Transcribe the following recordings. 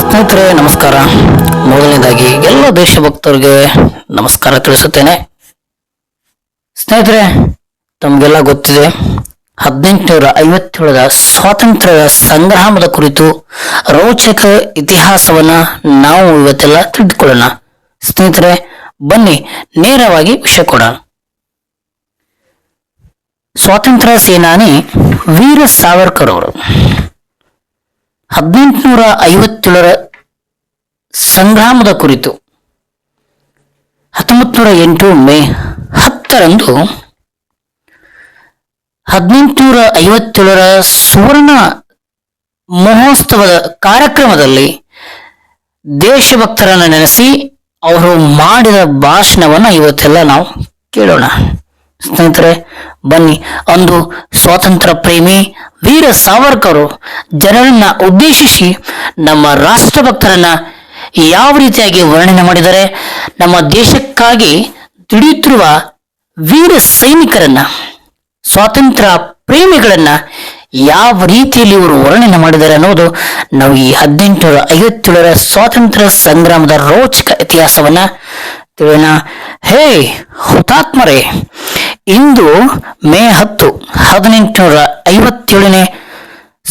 ಸ್ನೇಹಿತರೆ, ನಮಸ್ಕಾರ. ಮೊದಲನೇದಾಗಿ ಎಲ್ಲ ದೇಶಭಕ್ತರಿಗೆ ನಮಸ್ಕಾರ ತಿಳಿಸುತ್ತೇನೆ. ಸ್ನೇಹಿತರೆ, ತಮಗೆಲ್ಲ ಗೊತ್ತಿದೆ, ಹದಿನೆಂಟುನೂರ ಐವತ್ತೇಳರ ಸ್ವಾತಂತ್ರ್ಯ ಸಂಗ್ರಾಮದ ಕುರಿತು ರೋಚಕ ಇತಿಹಾಸವನ್ನ ನಾವು ಇವತ್ತೆಲ್ಲ ತಿಳಿದುಕೊಳ್ಳೋಣ. ಸ್ನೇಹಿತರೆ, ಬನ್ನಿ, ನೇರವಾಗಿ ವಿಷಯ ಕೊಡೋಣ. ಸ್ವಾತಂತ್ರ್ಯ ಸೇನಾನಿ ವೀರ ಸಾವರ್ಕರ್ ಅವರು ಹದಿನೆಂಟುನೂರ ಐವತ್ತೇಳರ ಸಂಗ್ರಾಮದ ಕುರಿತು. ಹತ್ತೊಂಬತ್ತು ನೂರ ಎಂಟು ಮೇ ಹತ್ತರಂದು ಹದಿನೆಂಟುನೂರ ಐವತ್ತೇಳರ ಸುವರ್ಣ ಮಹೋತ್ಸವದ ಕಾರ್ಯಕ್ರಮದಲ್ಲಿ ದೇಶಭಕ್ತರನ್ನು ನೆನೆಸಿ ಅವರು ಮಾಡಿದ ಭಾಷಣವನ್ನ ಇವತ್ತೆಲ್ಲ ನಾವು ಕೇಳೋಣ. ಸ್ನೇಹಿತರೆ, ಬನ್ನಿ. ಅಂದು ಸ್ವಾತಂತ್ರ್ಯ ಪ್ರೇಮಿ ವೀರ ಸಾವರ್ಕರು ಜನರನ್ನ ಉದ್ದೇಶಿಸಿ ನಮ್ಮ ರಾಷ್ಟ್ರಭಕ್ತರನ್ನ ಯಾವ ರೀತಿಯಾಗಿ ವರ್ಣನೆ ಮಾಡಿದರೆ, ನಮ್ಮ ದೇಶಕ್ಕಾಗಿ ದುಡಿಯುತ್ತಿರುವ ವೀರ ಸೈನಿಕರನ್ನ, ಸ್ವಾತಂತ್ರ್ಯ ಪ್ರೇಮಿಗಳನ್ನ ಯಾವ ರೀತಿಯಲ್ಲಿ ಇವರು ವರ್ಣನೆ ಮಾಡಿದ್ದಾರೆ ಅನ್ನೋದು ನಾವು ಈ ಹದಿನೆಂಟುನೂರ ಐವತ್ತೇಳರ ಸ್ವಾತಂತ್ರ್ಯ ಸಂಗ್ರಾಮದ ರೋಚಕ ಇತಿಹಾಸವನ್ನ ತಿಳಿಯೋಣ. ಹೇ ಹುತಾತ್ಮರೇ ಇಂದು ಮೇ ಹತ್ತು ಹದಿನೆಂಟುನೂರ ಐವತ್ತೇಳನೇ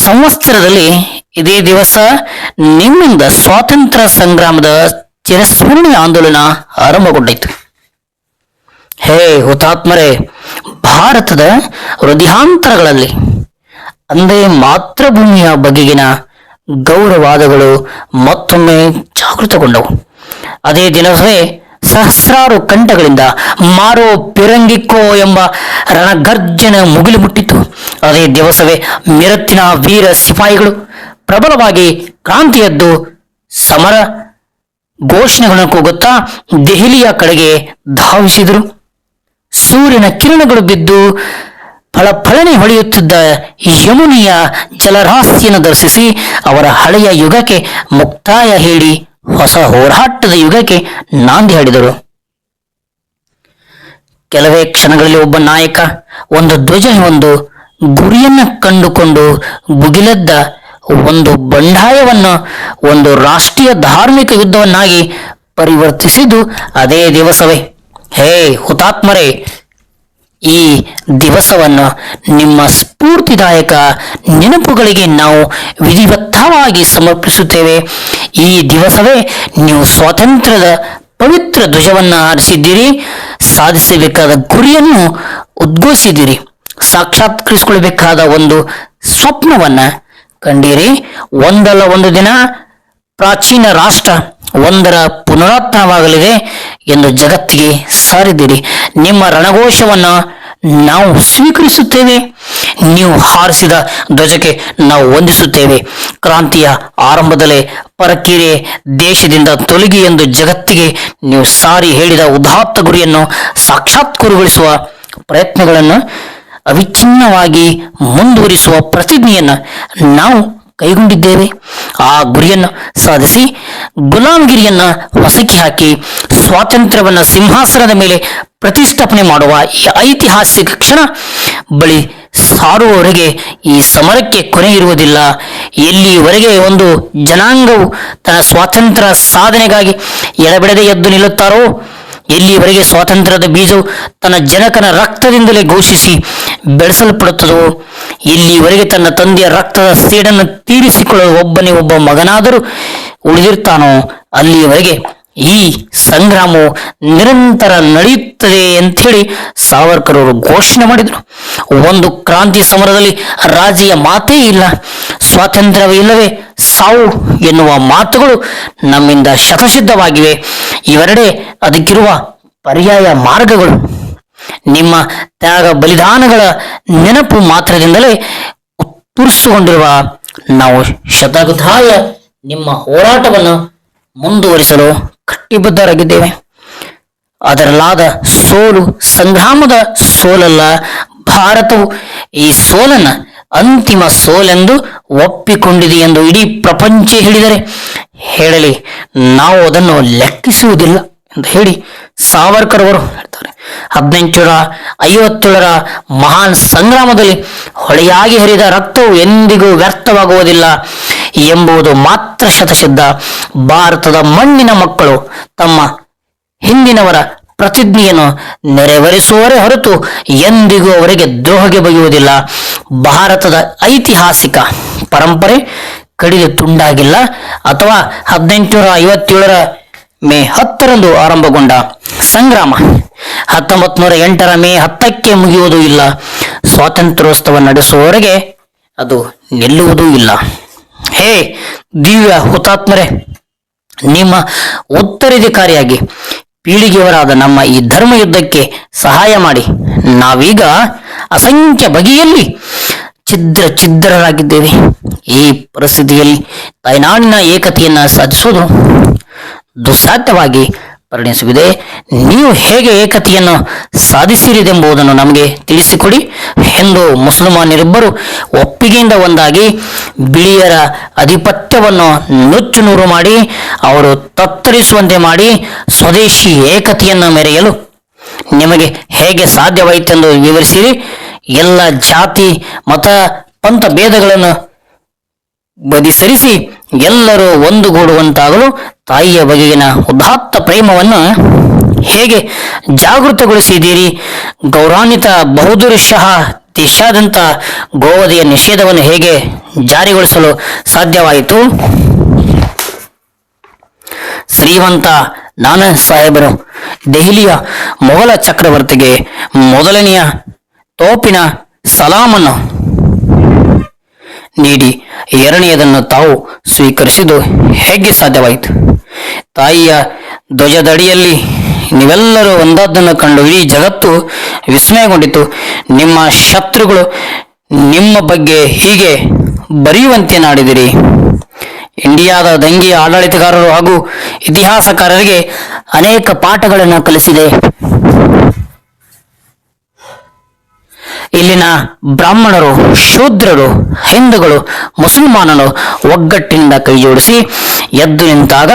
ಸಂವತ್ಸರದಲ್ಲಿ ಇದೇ ದಿವಸ ನಿಮ್ಮಿಂದ ಸ್ವಾತಂತ್ರ್ಯ ಸಂಗ್ರಾಮದ ಚಿರಸ್ಮರಣೀಯ ಆಂದೋಲನ ಆರಂಭಗೊಂಡಿತು. ಹೇ ಹುತಾತ್ಮರೇ, ಭಾರತದ ಹೃದಯಾಂತರಗಳಲ್ಲಿ ಅಂದೇ ಮಾತೃಭೂಮಿಯ ಬಗೆಗಿನ ಗೌರವಾದಗಳು ಮತ್ತೊಮ್ಮೆ ಜಾಗೃತಗೊಂಡವು. ಅದೇ ದಿನವೇ ಸಹಸ್ರಾರು ಕಂಠಗಳಿಂದ ಮಾರೋ ಪಿರಂಗಿಕ್ಕೋ ಎಂಬ ರಣಗರ್ಜನೆ ಮುಗಿಲು ಮುಟ್ಟಿತು ಅದೇ ದಿವಸವೇ ಮಿರತ್ತಿನ ವೀರ ಸಿಪಾಯಿಗಳು ಪ್ರಬಲವಾಗಿ ಕ್ರಾಂತಿಯದ್ದು ಸಮರ ಘೋಷಣೆಗಳನ್ನು ಕೂಗುತ್ತಾ ದೆಹಲಿಯ ಕಡೆಗೆ ಧಾವಿಸಿದರು. ಸೂರ್ಯನ ಕಿರಣಗಳು ಬಿದ್ದು ಫಳಫಳನೆ ಹೊಳೆಯುತ್ತಿದ್ದ ಯಮುನಿಯ ಜಲರಾಶಿಯನ್ನು ದರ್ಶಿಸಿ ಅವರ ಹಳೆಯ ಯುಗಕ್ಕೆ ಮುಕ್ತಾಯ ಹೇಳಿ ಹೊಸ ಹೋರಾಟದ ಯುಗಕ್ಕೆ ನಾಂದಿ ಹಾಡಿದರು. ಕೆಲವೇ ಕ್ಷಣಗಳಲ್ಲಿ ಒಬ್ಬ ನಾಯಕ, ಒಂದು ಧ್ವಜ, ಒಂದು ಗುರಿಯನ್ನ ಕಂಡುಕೊಂಡು ಭುಗಿಲೆದ್ದ ಒಂದು ಬಂಡಾಯವನ್ನು ಒಂದು ರಾಷ್ಟ್ರೀಯ ಧಾರ್ಮಿಕ ಯುದ್ಧವನ್ನಾಗಿ ಪರಿವರ್ತಿಸಿದ್ದು ಅದೇ ದಿವಸವೇ. ಹೇ ಹುತಾತ್ಮರೇ ಈ ದಿವಸವನ್ನು ನಿಮ್ಮ ಸ್ಫೂರ್ತಿದಾಯಕ ನೆನಪುಗಳಿಗೆ ನಾವು ವಿಧಿವತ್ತವಾಗಿ ಸಮರ್ಪಿಸುತ್ತೇವೆ. ಈ ದಿವಸವೇ ನೀವು ಸ್ವಾತಂತ್ರ್ಯದ ಪವಿತ್ರ ಧ್ವಜವನ್ನು ಹಾರಿಸಿದ್ದೀರಿ, ಸಾಧಿಸಬೇಕಾದ ಗುರಿಯನ್ನು ಉದ್ಘೋಷಿಸಿದ್ದೀರಿ, ಸಾಕ್ಷಾತ್ಕರಿಸಿಕೊಳ್ಳಬೇಕಾದ ಒಂದು ಸ್ವಪ್ನವನ್ನು ಕಂಡಿರಿ. ಒಂದಲ್ಲ ಒಂದು ದಿನ ಪ್ರಾಚೀನ ರಾಷ್ಟ್ರ ಒಂದರ ಪುನರಾತ್ಮವಾಗಲಿದೆ ಎಂದು ಜಗತ್ತಿಗೆ ಸಾರಿದಿರಿ ನಿಮ್ಮ ರಣಘೋಷವನ್ನು ನಾವು ಸ್ವೀಕರಿಸುತ್ತೇವೆ. ನೀವು ಹಾರಿಸಿದ ಧ್ವಜಕ್ಕೆ ನಾವು ವಂದಿಸುತ್ತೇವೆ. ಕ್ರಾಂತಿಯ ಆರಂಭದಲ್ಲೇ ಪರಕೀರೆ ದೇಶದಿಂದ ತೊಲಗಿ ಎಂದು ಜಗತ್ತಿಗೆ ನೀವು ಸಾರಿ ಹೇಳಿದ ಉದಾತ್ತ ಗುರಿಯನ್ನು ಸಾಕ್ಷಾತ್ಕುರುಗೊಳಿಸುವ ಪ್ರಯತ್ನಗಳನ್ನು ಅವಿಚ್ಛಿನ್ನವಾಗಿ ಮುಂದುವರಿಸುವ ಪ್ರತಿಜ್ಞೆಯನ್ನು ನಾವು ಕೈಗೊಂಡಿದ್ದೇವೆ. ಆ ಗುರಿಯನ್ನು ಸಾಧಿಸಿ ಗುಲಾಮಗಿರಿಯನ್ನ ವಸಕಿ ಹಾಕಿ ಸ್ವಾತಂತ್ರ್ಯವನ್ನ ಸಿಂಹಾಸನದ ಮೇಲೆ ಪ್ರತಿಷ್ಠಾಪನೆ ಮಾಡುವ ಈ ಐತಿಹಾಸಿಕ ಕ್ಷಣ ಬಳಿ ಸಾರುವವರೆಗೆ ಈ ಸಮರಕ್ಕೆ ಕೊನೆ ಇರುವುದಿಲ್ಲ. ಎಲ್ಲಿವರೆಗೆ ಒಂದು ಜನಾಂಗವು ತನ್ನ ಸ್ವಾತಂತ್ರ್ಯ ಸಾಧನೆಗಾಗಿ ಎಡಬಿಡದೆ ಎದ್ದು ನಿಲ್ಲುತ್ತಾರೋ ಎಲ್ಲಿವರೆಗೆ ಸ್ವಾತಂತ್ರ್ಯದ ಬೀಜವು ತನ್ನ ಜನಕನ ರಕ್ತದಿಂದಲೇ ಘೋಷಿಸಿ ಬೆಳೆಸಲ್ಪಡುತ್ತದೋ ಇಲ್ಲಿವರೆಗೆ ತನ್ನ ತಂದೆಯ ರಕ್ತದ ಸೇಡನ್ನು ತೀರಿಸಿಕೊಳ್ಳಲು ಒಬ್ಬನೇ ಒಬ್ಬ ಮಗನಾದರೂ ಉಳಿದಿರ್ತಾನೋ ಅಲ್ಲಿಯವರೆಗೆ ಈ ಸಂಗ್ರಾಮವು ನಿರಂತರ ನಡೆಯುತ್ತದೆ ಅಂಥೇಳಿ ಸಾವರ್ಕರ್ ಅವರು ಘೋಷಣೆ ಮಾಡಿದರು. ಒಂದು ಕ್ರಾಂತಿ ಸಮರದಲ್ಲಿ ರಾಜಿಯ ಮಾತೇ ಇಲ್ಲ. ಸ್ವಾತಂತ್ರ್ಯವೇ ಇಲ್ಲವೇ ಸಾವು ಎನ್ನುವ ಮಾತುಗಳು ನಮ್ಮಿಂದ ಶತಸಿದ್ಧವಾಗಿವೆ. ಇವೆರಡೇ ಅದಕ್ಕಿರುವ ಪರ್ಯಾಯ ಮಾರ್ಗಗಳು. ನಿಮ್ಮ ತ್ಯಾಗ ಬಲಿದಾನಗಳ ನೆನಪು ಮಾತ್ರದಿಂದಲೇ ಉತ್ತುರಿಸಿಕೊಂಡಿರುವ ನಾವು ಶತಗತಾಯ ನಿಮ್ಮ ಹೋರಾಟವನ್ನು ಮುಂದುವರಿಸಲು ಕಟ್ಟಿಬದ್ಧರಾಗಿದ್ದೇವೆ. ಅದರಲ್ಲಾದ ಸೋಲು ಸಂಗ್ರಾಮದ ಸೋಲಲ್ಲ, ಭಾರತವು ಈ ಸೋಲನ್ನ ಅಂತಿಮ ಸೋಲೆಂದು ಒಪ್ಪಿಕೊಂಡಿದೆ ಎಂದು ಇಡೀ ಪ್ರಪಂಚ ಹೇಳಿದರೆ, ಹೇಳಲಿ, ನಾವು ಅದನ್ನು ಲೆಕ್ಕಿಸುವುದಿಲ್ಲ ಎಂದು ಹೇಳಿ ಸಾವರ್ಕರ್ ಅವರು ಹೇಳ್ತಾರೆ. ಹದಿನೆಂಟುನೂರ ಐವತ್ತೇಳರ ಮಹಾನ್ ಸಂಗ್ರಾಮದಲ್ಲಿ ಹೊಳೆಯಾಗಿ ಹರಿದ ರಕ್ತವು ಎಂದಿಗೂ ವ್ಯರ್ಥವಾಗುವುದಿಲ್ಲ ಎಂಬುದು ಮಾತ್ರ ಶತಸಿದ್ಧ ಭಾರತದ ಮಣ್ಣಿನ ಮಕ್ಕಳು ತಮ್ಮ ಹಿಂದಿನವರ ಪ್ರತಿಜ್ಞೆಯನ್ನು ನೆರವೇರಿಸುವವರೇ ಹೊರತು ಎಂದಿಗೂ ಅವರಿಗೆ ದ್ರೋಹಗೆ ಬಗೆಯುವುದಿಲ್ಲ. ಭಾರತದ ಐತಿಹಾಸಿಕ ಪರಂಪರೆ ಕಡಿದು ತುಂಡಾಗಿಲ್ಲ ಅಥವಾ ಹದಿನೆಂಟುನೂರ ಐವತ್ತೇಳರ ಮೇ ಹತ್ತರಂದು ಆರಂಭಗೊಂಡ ಸಂಗ್ರಾಮ ಹತ್ತೊಂಬತ್ತು ನೂರ ಎಂಟರ ಮೇ ಹತ್ತಕ್ಕೆ ಮುಗಿಯುವುದೂ ಇಲ್ಲ. ಸ್ವಾತಂತ್ರ್ಯೋತ್ಸವ ನಡೆಸುವವರೆಗೆ ಅದು ನಿಲ್ಲುವುದೂ ಇಲ್ಲ. ಹೇ ದಿವ್ಯ ಹುತಾತ್ಮರೇ, ನಿಮ್ಮ ಉತ್ತರಾಧಿಕಾರಿಯಾಗಿ ಪೀಳಿಗೆಯವರಾದ ನಮ್ಮ ಈ ಧರ್ಮ ಯುದ್ಧಕ್ಕೆ ಸಹಾಯ ಮಾಡಿ. ನಾವೀಗ ಅಸಂಖ್ಯ ಬಗೆಯಲ್ಲಿ ಛಿದ್ರ ಛಿದ್ರರಾಗಿದ್ದೇವೆ. ಈ ಪರಿಸ್ಥಿತಿಯಲ್ಲಿ ತಾಯ್ನಾಡಿನ ಏಕತೆಯನ್ನು ಸಾಧಿಸುವುದು ದುಸ್ಸಾಧ್ಯವಾಗಿ ಪರಿಣಿಸುವಿದೆ ನೀವು ಹೇಗೆ ಏಕತೆಯನ್ನು ಸಾಧಿಸಿರಿದೆಂಬುದನ್ನು ನಮಗೆ ತಿಳಿಸಿಕೊಡಿ ಹಿಂದೂ ಮುಸಲ್ಮಾನರಿಬ್ಬರು ಒಪ್ಪಿಗೆಯಿಂದ ಒಂದಾಗಿ ಬಿಳಿಯರ ಆಧಿಪತ್ಯವನ್ನು ನುಚ್ಚು ನೂರು ಮಾಡಿ, ಅವರು ತತ್ತರಿಸುವಂತೆ ಮಾಡಿ ಸ್ವದೇಶಿ ಏಕತೆಯನ್ನು ಮೆರೆಯಲು ನಿಮಗೆ ಹೇಗೆ ಸಾಧ್ಯವಾಯಿತೆಂದು ವಿವರಿಸಿರಿ? ಎಲ್ಲ ಜಾತಿ, ಮತ, ಪಂಥ, ಭೇದಗಳನ್ನು ಬದಿಸರಿಸಿ ಎಲ್ಲರೂ ಒಂದುಗೂಡುವಂತಾಗಲು ತಾಯಿಯ ಬಗೆಗಿನ ಉದಾತ್ತ ಪ್ರೇಮವನ್ನು ಹೇಗೆ ಜಾಗೃತಗೊಳಿಸಿದ್ದೀರಿ? ಗೌರವಾನ್ವಿತ ಬಹದ್ದೂರ್ ಶಹ ದೇಶಾದ್ಯಂತ ಗೋವಧೆಯ ನಿಷೇಧವನ್ನು ಹೇಗೆ ಜಾರಿಗೊಳಿಸಲು ಸಾಧ್ಯವಾಯಿತು? ಶ್ರೀಮಂತ ನಾನಾ ಸಾಹೇಬರು, ದೆಹಲಿಯ ಮೊಘಲ ಚಕ್ರವರ್ತಿಗೆ ಮೊದಲನೆಯ ತೋಪಿನ ಸಲಾಮನ್ನು ನೀಡಿ ಎರಡನೆಯದನ್ನು ತಾವು ಸ್ವೀಕರಿಸಿದ್ದು ಹೇಗೆ ಸಾಧ್ಯವಾಯಿತು? ತಾಯಿಯ ಧ್ವಜದಡಿಯಲ್ಲಿ ನೀವೆಲ್ಲರೂ ಒಂದಾದ್ದನ್ನು ಕಂಡು ಇಡೀ ಜಗತ್ತು ವಿಸ್ಮಯಗೊಂಡಿತು. ನಿಮ್ಮ ಶತ್ರುಗಳು ನಿಮ್ಮ ಬಗ್ಗೆ ಹೀಗೆ ಬರೆಯುವಂತೆ ನಾಡಿದಿರಿ. ಇಂಡಿಯಾದ ದಂಗಿ ಆಡಳಿತಗಾರರು ಹಾಗೂ ಇತಿಹಾಸಕಾರರಿಗೆ ಅನೇಕ ಪಾಠಗಳನ್ನು ಕಲಿಸಿದೆ. ಇಲ್ಲಿನ ಬ್ರಾಹ್ಮಣರು, ಶೂದ್ರರು, ಹಿಂದೂಗಳು, ಮುಸಲ್ಮಾನರು ಒಗ್ಗಟ್ಟಿನಿಂದ ಕೈಜೋಡಿಸಿ ಎದ್ದು ನಿಂತಾಗ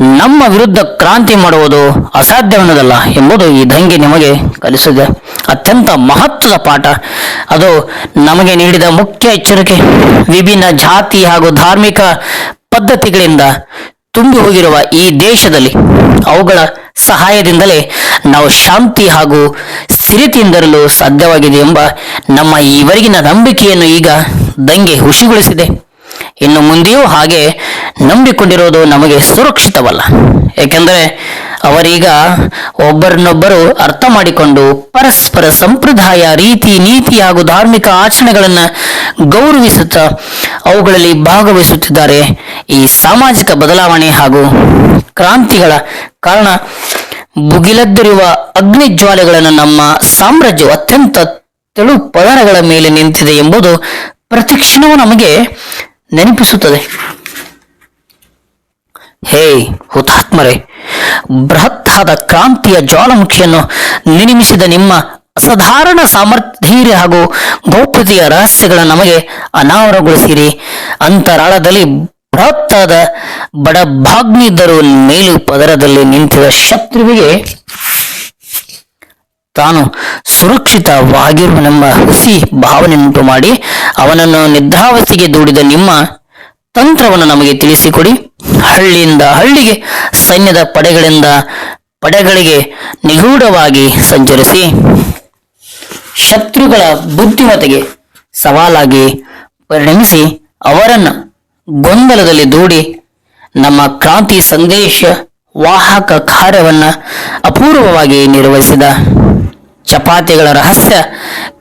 ನಮ್ಮ ವಿರುದ್ಧ ಕ್ರಾಂತಿ ಮಾಡುವುದು ಅಸಾಧ್ಯವೆನ್ನೋದಲ್ಲ ಎಂಬುದು ಈ ದಂಗೆ ನಿಮಗೆ ಕಲಿಸಿದೆ. ಅತ್ಯಂತ ಮಹತ್ವದ ಪಾಠ. ಅದು ನಮಗೆ ನೀಡಿದ ಮುಖ್ಯ ಎಚ್ಚರಿಕೆ. ವಿಭಿನ್ನ ಜಾತಿ ಹಾಗೂ ಧಾರ್ಮಿಕ ಪದ್ಧತಿಗಳಿಂದ ತುಂಬಿ ಹೋಗಿರುವ ಈ ದೇಶದಲ್ಲಿ ಅವುಗಳ ಸಹಾಯದಿಂದಲೇ ನಾವು ಶಾಂತಿ ಹಾಗೂ ಸ್ಥಿರತೆಯಿಂದಿರಲು ಸಾಧ್ಯವಾಗಿದೆ ಎಂಬ ನಮ್ಮ ಈವರೆಗಿನ ನಂಬಿಕೆಯನ್ನು ಈಗ ದಂಗೆ ಹುಸಿಗೊಳಿಸಿದೆ. ಇನ್ನು ಮುಂದೆಯೂ ಹಾಗೆ ನಂಬಿಕೊಂಡಿರೋದು ನಮಗೆ ಸುರಕ್ಷಿತವಲ್ಲ. ಏಕೆಂದರೆ ಅವರೀಗ ಒಬ್ಬರನ್ನೊಬ್ಬರು ಅರ್ಥ ಮಾಡಿಕೊಂಡು ಪರಸ್ಪರ ಸಂಪ್ರದಾಯ, ರೀತಿ, ನೀತಿ ಹಾಗೂ ಧಾರ್ಮಿಕ ಆಚರಣೆಗಳನ್ನು ಗೌರವಿಸುತ್ತಾ ಅವುಗಳಲ್ಲಿ ಭಾಗವಹಿಸುತ್ತಿದ್ದಾರೆ. ಈ ಸಾಮಾಜಿಕ ಬದಲಾವಣೆ ಹಾಗೂ ಕ್ರಾಂತಿಗಳ ಕಾರಣ ಭುಗಿಲದ್ದಿರುವ ಅಗ್ನಿ ಜ್ವಾಲೆಗಳನ್ನು ನಮ್ಮ ಸಾಮ್ರಾಜ್ಯ ಅತ್ಯಂತ ತೆಳು ಪದರಗಳ ಮೇಲೆ ನಿಂತಿದೆ ಎಂಬುದು ಪ್ರತಿಕ್ಷಣವೂ ನಮಗೆ ನೆನಪಿಸುತ್ತದೆ. ಹೇ ಹುತಾತ್ಮರೇ, ಬೃಹತ್ತಾದ ಕ್ರಾಂತಿಯ ಜ್ವಾಲಾಮುಖಿಯನ್ನು ನಿರ್ಮಿಸಿದ ನಿಮ್ಮ ಅಸಾಧಾರಣ ಸಾಮರ್ಥ್ಯ ಹಾಗೂ ಗೌಪ್ಯತೆಯ ರಹಸ್ಯಗಳನ್ನು ನಮಗೆ ಅನಾವರಗೊಳಿಸಿರಿ. ಅಂತರಾಳದಲ್ಲಿ ಬೃಹತ್ತಾದ ಬಡಭಾಗ್ನಿದ್ದರು ಮೇಲು ಪದರದಲ್ಲಿ ನಿಂತಿರುವ ಶತ್ರುವಿಗೆ ತಾನು ಸುರಕ್ಷಿತವಾಗಿರುವನೆಂಬ ಹುಸಿ ಉಂಟು ಮಾಡಿ ಅವನನ್ನು ನಿದ್ರಾವಸ್ಥೆಗೆ ದೂಡಿದ ನಿಮ್ಮ ತಂತ್ರವನ್ನು ನಮಗೆ ತಿಳಿಸಿಕೊಡಿ. ಹಳ್ಳಿಯಿಂದ ಹಳ್ಳಿಗೆ, ಸೈನ್ಯದ ಪಡೆಗಳಿಂದ ಪಡೆಗಳಿಗೆ ನಿಗೂಢವಾಗಿ ಸಂಚರಿಸಿ. ಶತ್ರುಗಳ ಬುದ್ಧಿಮತೆಗೆ ಸವಾಲಾಗಿ ಪರಿಣಮಿಸಿ ಅವರನ್ನು ಗೊಂದಲದಲ್ಲಿ ದೂಡಿ ನಮ್ಮ ಕ್ರಾಂತಿ ಸಂದೇಶ ವಾಹಕ ಕಾರ್ಯವನ್ನ ಅಪೂರ್ವವಾಗಿ ನಿರ್ವಹಿಸಿದ. ಚಪಾತಿಗಳ ರಹಸ್ಯ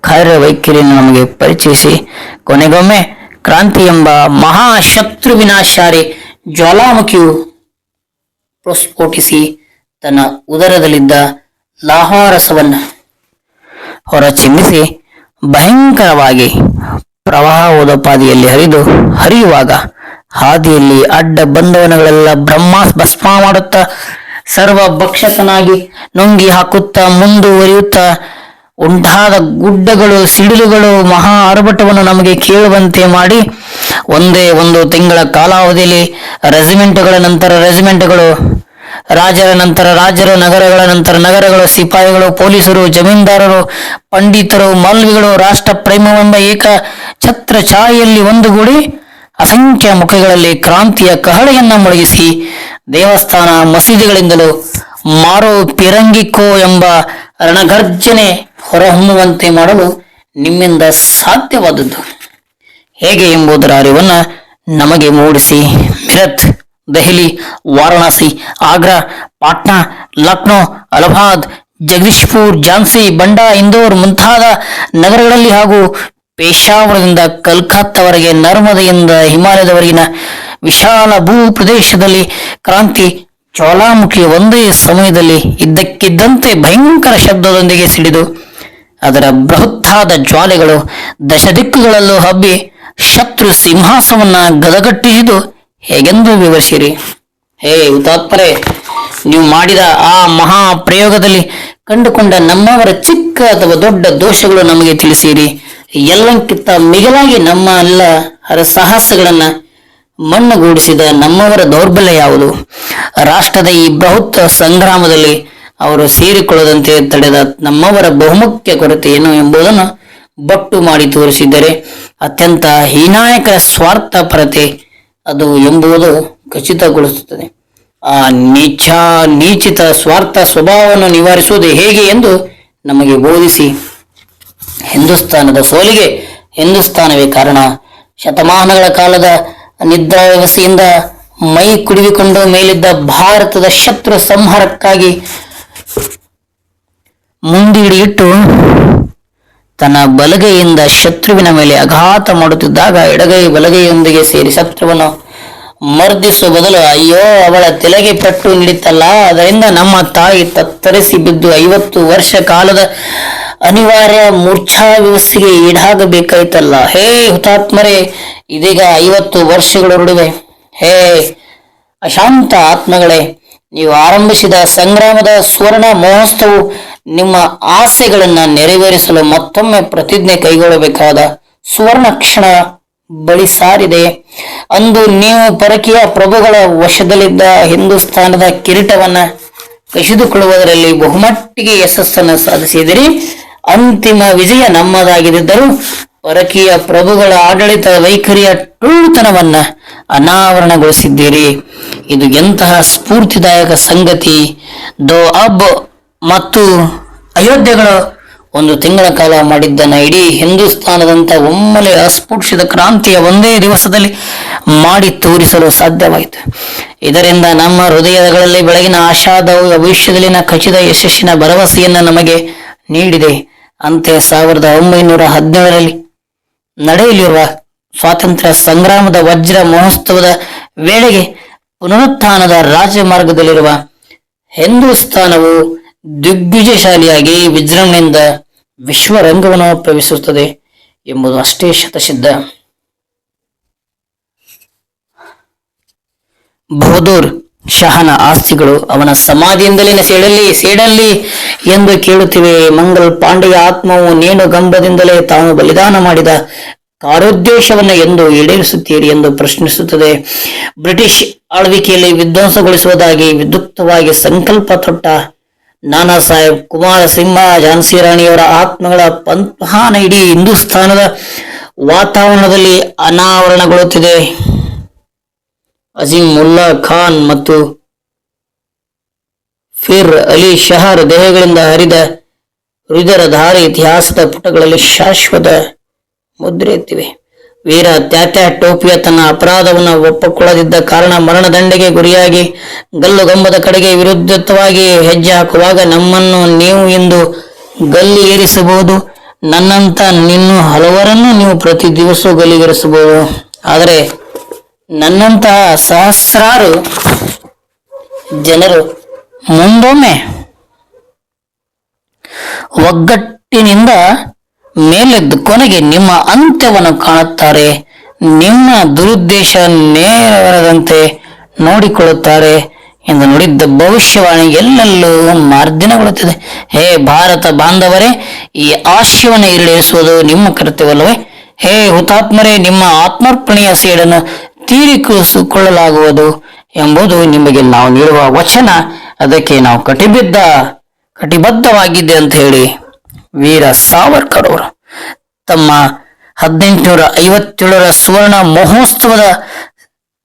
ಕಾರ್ಯವೈಖರಿಯನ್ನು ನಮಗೆ ಪರಿಚಯಿಸಿ. ಕೊನೆಗೊಮ್ಮೆ ಕ್ರಾಂತಿ ಎಂಬ ಮಹಾಶತ್ರು ವಿನಾಶಾರಿ ಜ್ವಾಲಾಮುಖಿಯು ಪ್ರಸ್ಫೋಟಿಸಿ ತನ್ನ ಉದರದಲ್ಲಿದ್ದ ಲಾಹಾರಸವನ್ನು ಹೊರಚಿಮ್ಮಿಸಿ ಭಯಂಕರವಾಗಿ ಪ್ರವಾಹೋದಪಾದಿಯಲ್ಲಿ ಹರಿದು ಹರಿಯುವಾಗ ಹಾದಿಯಲ್ಲಿ ಅಡ್ಡ ಬಂಧವನಗಳೆಲ್ಲ ಬ್ರಹ್ಮ ಭಸ್ಮ ಮಾಡುತ್ತಾ ಸರ್ವ ಭಕ್ಷಕನಾಗಿ ನುಂಗಿ ಹಾಕುತ್ತಾ ಮುಂದುವರಿಯುತ್ತಾ ಉಂಟಾದ ಗುಡ್ಡಗಳು, ಸಿಡಿಲುಗಳು ಮಹಾ ಆರ್ಭಟವನ್ನು ನಮಗೆ ಕೇಳುವಂತೆ ಮಾಡಿ ಒಂದೇ ಒಂದು ತಿಂಗಳ ಕಾಲಾವಧಿಯಲ್ಲಿ ರೆಜಿಮೆಂಟ್ಗಳ ನಂತರ ರೆಜಿಮೆಂಟ್ಗಳು, ರಾಜರ ನಂತರ ರಾಜರು, ನಗರಗಳ ನಂತರ ನಗರಗಳು, ಸಿಪಾಯಿಗಳು, ಪೊಲೀಸರು, ಜಮೀನ್ದಾರರು, ಪಂಡಿತರು, ಮಲ್ವಿಗಳು ರಾಷ್ಟ್ರ ಪ್ರೇಮವೆಂಬ ಏಕ ಛತ್ರ ಛಾಯೆಯಲ್ಲಿ ಒಂದುಗೂಡಿ ಅಸಂಖ್ಯ ಮುಖಗಳಲ್ಲಿ ಕ್ರಾಂತಿಯ ಕಹಳೆಯನ್ನ ಮೊಳಗಿಸಿ ದೇವಸ್ಥಾನ ಮಸೀದಿಗಳಿಂದಲೂ ಮಾರೋ ಪಿರಂಗಿಕೋ ಎಂಬ ರಣಗರ್ಜನೆ ಹೊರಹೊಮ್ಮುವಂತೆ ಮಾಡಲು ನಿಮ್ಮಿಂದ ಸಾಧ್ಯವಾದದ್ದು. ಹೇಗೆ ಎಂಬುದರ ಅರಿವನ್ನ ನಮಗೆ ಮೂಡಿಸಿ ಮಿರತ್, ದೆಹಲಿ, ವಾರಣಾಸಿ, ಆಗ್ರಾ, ಪಾಟ್ನಾ, ಲಕ್ನೋ, ಅಲಹಾಬಾದ್, ಜಗದೀಶ್ಪುರ್, ಝಾನ್ಸಿ ಬಂಡಾ ಇಂದೋರ್ ಮುಂತಾದ ನಗರಗಳಲ್ಲಿ ಹಾಗೂ ಪೇಶಾವರದಿಂದ ಕಲ್ಕತ್ತಾವರೆಗೆ ನರ್ಮದೆಯಿಂದ ಹಿಮಾಲಯದವರೆಗಿನ ವಿಶಾಲ ಭೂ ಪ್ರದೇಶದಲ್ಲಿ ಕ್ರಾಂತಿ ಜ್ವಾಲಾಮುಖಿ ಒಂದೇ ಸಮಯದಲ್ಲಿ ಇದ್ದಕ್ಕಿದ್ದಂತೆ ಭಯಂಕರ ಶಬ್ದದೊಂದಿಗೆ ಸಿಡಿದು ಅದರ ಬೃಹತ್ತಾದ ಜ್ವಾಲೆಗಳು ದಶ ದಿಕ್ಕುಗಳಲ್ಲೂ ಹಬ್ಬಿ ಶತ್ರು ಸಿಂಹಾಸವನ್ನ ಗದಗಟ್ಟಿಸಿದು ಹೇಗೆಂದು ವಿವರಿಸಿರಿ? ಹೇ ಉತಾತ್ಪರೆ ನೀವು ಮಾಡಿದ ಆ ಮಹಾ ಪ್ರಯೋಗದಲ್ಲಿ ಕಂಡುಕೊಂಡ ನಮ್ಮವರ ಚಿಕ್ಕ ಅಥವಾ ದೊಡ್ಡ ದೋಷಗಳು ನಮಗೆ ತಿಳಿಸಿರಿ. ಎಲ್ಲಕ್ಕಿಂತ ಮಿಗಿಲಾಗಿ ನಮ್ಮ ಎಲ್ಲ ಹರ ಸಾಹಸಗಳನ್ನ ಮಣ್ಣುಗೂಡಿಸಿದ ನಮ್ಮವರ ದೌರ್ಬಲ್ಯ ಯಾವುದು? ರಾಷ್ಟ್ರದ ಈ ಬೃಹತ್ ಸಂಗ್ರಾಮದಲ್ಲಿ ಅವರು ಸೇರಿಕೊಳ್ಳದಂತೆ ತಡೆದ ನಮ್ಮವರ ಬಹುಮುಖ್ಯ ಕೊರತೆ ಏನು ಎಂಬುದನ್ನು ಬಟ್ಟು ಮಾಡಿ ತೋರಿಸಿದ್ದರೆ ಅತ್ಯಂತ ಹೀನಾಯಕ ಸ್ವಾರ್ಥ ಪರತೆ ಅದು ಎಂಬುದು ಖಚಿತಗೊಳಿಸುತ್ತದೆ. ಆ ನೀಚ ನೀಚಿತ ಸ್ವಾರ್ಥ ಸ್ವಭಾವವನ್ನು ನಿವಾರಿಸುವುದು ಹೇಗೆ ಎಂದು ನಮಗೆ ಬೋಧಿಸಿ ಹಿಂದೂಸ್ತಾನದ ಸೋಲಿಗೆ ಹಿಂದೂಸ್ತಾನವೇ ಕಾರಣ. ಶತಮಾನಗಳ ಕಾಲದ ನಿದ್ರಾ ವ್ಯವಸ್ಥೆಯಿಂದ ಮೈ ಕುಡಿದುಕೊಂಡು ಮೇಲಿದ್ದ ಭಾರತದ ಶತ್ರು ಸಂಹಾರಕ್ಕಾಗಿ ಮುಂದಿಡಿಯಿಟ್ಟು ತನ್ನ ಬಲಗೈಯಿಂದ ಶತ್ರುವಿನ ಮೇಲೆ ಅಘಾತ ಮಾಡುತ್ತಿದ್ದಾಗ ಎಡಗೈ ಬಲಗೈಯೊಂದಿಗೆ ಸೇರಿ ಶತ್ರುವನ್ನು ಮರ್ದಿಸುವ ಬದಲು, ಅಯ್ಯೋ, ಅವಳ ತಲೆಗೆ ಪಟ್ಟು ನೀಡಿತಲ್ಲ ಅದರಿಂದ ನಮ್ಮ ತಾಯಿ ತತ್ತರಿಸಿ ಬಿದ್ದು ಐವತ್ತು ವರ್ಷ ಕಾಲದ ಅನಿವಾರ್ಯ ಮೂರ್ಛಾ ವ್ಯವಸ್ಥೆಗೆ ಈಡಾಗಬೇಕಾಯ್ತಲ್ಲ. ಹೇ, ಹುತಾತ್ಮರೇ, ಇದೀಗ ಐವತ್ತು ವರ್ಷಗಳೊರಡುವೆ ಹೇ, ಅಶಾಂತ ಆತ್ಮಗಳೇ, ನೀವು ಆರಂಭಿಸಿದ ಸಂಗ್ರಾಮದ ಸುವರ್ಣ ಮಹೋತ್ಸವವು ನಿಮ್ಮ ಆಸೆಗಳನ್ನು ನೆರವೇರಿಸಲು ಮತ್ತೊಮ್ಮೆ ಪ್ರತಿಜ್ಞೆ ಕೈಗೊಳ್ಳಬೇಕಾದ ಸುವರ್ಣ ಕ್ಷಣ. ಬಳಿ ಸಾರಿದೆ. ಅಂದು ನೀವು ಪರಕೀಯ ಪ್ರಭುಗಳ ವಶದಲ್ಲಿದ್ದ ಹಿಂದೂಸ್ತಾನದ ಕಿರೀಟವನ್ನ ಕಸಿದುಕೊಳ್ಳುವುದರಲ್ಲಿ ಬಹುಮಟ್ಟಿಗೆ ಯಶಸ್ಸನ್ನು ಸಾಧಿಸಿದಿರಿ ಅಂತಿಮ ವಿಜಯ ನಮ್ಮದಾಗಿದ್ದರೂ ಪರಕೀಯ ಪ್ರಭುಗಳ ಆಡಳಿತ ವೈಖರಿಯ ಟುಳ್ಳುತನವನ್ನ ಅನಾವರಣಗೊಳಿಸಿದ್ದೀರಿ. ಇದು ಎಂತಹ ಸ್ಫೂರ್ತಿದಾಯಕ ಸಂಗತಿ. ದೋ ಅಬ್ ಮತ್ತು ಅಯೋಧ್ಯೆಗಳು ಒಂದು ತಿಂಗಳ ಕಾಲ ಮಾಡಿದ್ದನ್ನು ಇಡೀ ಹಿಂದೂಸ್ತಾನದಂತ ಒಮ್ಮೆಲೆ ಅಸ್ಪೃಶ್ಯದ ಕ್ರಾಂತಿಯ ಒಂದೇ ದಿವಸದಲ್ಲಿ ಮಾಡಿ ತೋರಿಸಲು ಸಾಧ್ಯವಾಯಿತು. ಇದರಿಂದ ನಮ್ಮ ಹೃದಯಗಳಲ್ಲಿ ಬೆಳಗಿನ ಆಶಾದವು, ಭವಿಷ್ಯದಲ್ಲಿನ ಖಚಿತ ಯಶಸ್ಸಿನ ಭರವಸೆಯನ್ನು ನಮಗೆ ನೀಡಿದೆ. ಅಂತೆ ಸಾವಿರದ ಒಂಬೈನೂರ ಹದಿನೇಳರಲ್ಲಿ ನಡೆಯಲಿರುವ ಸ್ವಾತಂತ್ರ್ಯ ಸಂಗ್ರಾಮದ ವಜ್ರ ಮಹೋತ್ಸವದ ವೇಳೆಗೆ ಪುನರುತ್ಥಾನದ ರಾಜಮಾರ್ಗದಲ್ಲಿರುವ ಹಿಂದೂಸ್ತಾನವು ದಿಗ್ವಿಜಯಶಾಲಿಯಾಗಿ ವಿಜೃಂಭಣೆಯಿಂದ ವಿಶ್ವರಂಗವನ್ನು ಪ್ರವೇಶಿಸುತ್ತದೆ ಎಂಬುದು ಅಷ್ಟೇ ಶತಸಿದ್ಧ. ಬಹದ್ದೂರ್ ಶಹನ ಆಸ್ತಿಗಳು ಅವನ ಸಮಾಧಿಯಿಂದಲೇ ಸೇಡಲ್ಲಿ ಸೇಡಲ್ಲಿ ಎಂದು ಕೇಳುತ್ತಿವೆ. ಮಂಗಲ್ ಪಾಂಡೆಯ ಆತ್ಮವು ನೇಣು ಗಂಬದಿಂದಲೇ ತಾನು ಬಲಿದಾನ ಮಾಡಿದ ಕಾರೋದ್ದೇಶವನ್ನು ಎಂದು ಈಡೇರಿಸುತ್ತೀರಿ ಎಂದು ಪ್ರಶ್ನಿಸುತ್ತದೆ. ಬ್ರಿಟಿಷ್ ಆಳ್ವಿಕೆಯಲ್ಲಿ ವಿಧ್ವಂಸಗೊಳಿಸುವುದಾಗಿ ವಿದ್ಯುಕ್ತವಾಗಿ ಸಂಕಲ್ಪ ತೊಟ್ಟ ನಾನಾ ಸಾಹೇಬ್ ಕುಮಾರ ಸಿಂಹ, ಝಾನ್ಸಿ ರಾಣಿಯವರ ಆತ್ಮಗಳ ಪಂಥಾನ ಇಡೀ ಹಿಂದೂಸ್ತಾನದ ವಾತಾವರಣದಲ್ಲಿ ಅನಾವರಣಗೊಳ್ಳುತ್ತಿದೆ. ಅಜೀಂ ಮುಲ್ಲಾ ಖಾನ್ ಮತ್ತು ಫಿರ್ ಅಲಿ ಶಹರ್ ದೇಹಗಳಿಂದ ಹರಿದ ಹೃದಯರ ಧಾರೆ ಇತಿಹಾಸದ ಪುಟಗಳಲ್ಲಿ ಶಾಶ್ವತ ಮುದ್ರೆ ಎತ್ತಿವೆ. ವೀರ ತ್ಯಾತ್ಯ ಟೋಪಿಯ ತನ್ನ ಅಪರಾಧವನ್ನು ಒಪ್ಪಿಕೊಳ್ಳದಿದ್ದ ಕಾರಣ ಮರಣದಂಡೆಗೆ ಗುರಿಯಾಗಿ ಗಲ್ಲುಗಂಬದ ಕಡೆಗೆ ವಿರುದ್ಧವಾಗಿ ಹೆಜ್ಜೆ ಹಾಕುವಾಗ ನಮ್ಮನ್ನು ನೀವು ಇಂದು ಗಲ್ಲಿ ಏರಿಸಬಹುದು. ನನ್ನಂತ ನಿನ್ನ ಹಲವರನ್ನು ನೀವು ಪ್ರತಿ ದಿವಸ ಗಲ್ಲಿಗೇರಿಸಬಹುದು. ಆದರೆ ನನ್ನಂತಹ ಸಹಸ್ರಾರು ಜನರು ಮುಂದೊಮ್ಮೆ ಒಗ್ಗಟ್ಟಿನಿಂದ ಮೇಲೆದ್ದು ಕೊನೆಗೆ ನಿಮ್ಮ ಅಂತ್ಯವನ್ನು ಕಾಣುತ್ತಾರೆ. ನಿಮ್ಮ ದುರುದ್ದೇಶ ನೇರವರದಂತೆ ನೋಡಿಕೊಳ್ಳುತ್ತಾರೆ ಎಂದು ನುಡಿದ್ದ ಭವಿಷ್ಯವಾಣಿ ಎಲ್ಲೆಲ್ಲೂ ಮಾರ್ಜಿನಗೊಳ್ಳುತ್ತದೆ. ಹೇ ಭಾರತ ಬಾಂಧವರೇ, ಈ ಆಶಯವನ್ನು ಈಡೇರಿಸುವುದು ನಿಮ್ಮ ಕರ್ತವ್ಯವಲ್ಲವೇ? ಹೇ ಹುತಾತ್ಮರೇ, ನಿಮ್ಮ ಆತ್ಮಾರ್ಪಣೆಯ ಸೇಡನ್ನು ತೀರಿಕೊಳ್ಳಲಾಗುವುದು ಎಂಬುದು ನಿಮಗೆ ನಾವು ನೀಡುವ ವಚನ. ಅದಕ್ಕೆ ನಾವು ಕಟಿಬಿದ್ದ ಕಟಿಬದ್ಧವಾಗಿದೆ ಅಂತ ಹೇಳಿ. ವೀರ ಸಾವರ್ಕರ್ ಅವರು. ತಮ್ಮ ಹದಿನೆಂಟುನೂರ ಐವತ್ತೇಳರ ಸುವರ್ಣ ಮಹೋತ್ಸವದ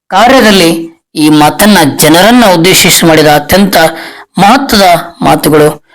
ಕಾರ್ಯದಲ್ಲಿ ಈ ಮಾತನ್ನ ಜನರನ್ನ ಉದ್ದೇಶಿಸಿ ಮಾಡಿದ ಅತ್ಯಂತ ಮಹತ್ವದ ಮಾತುಗಳು.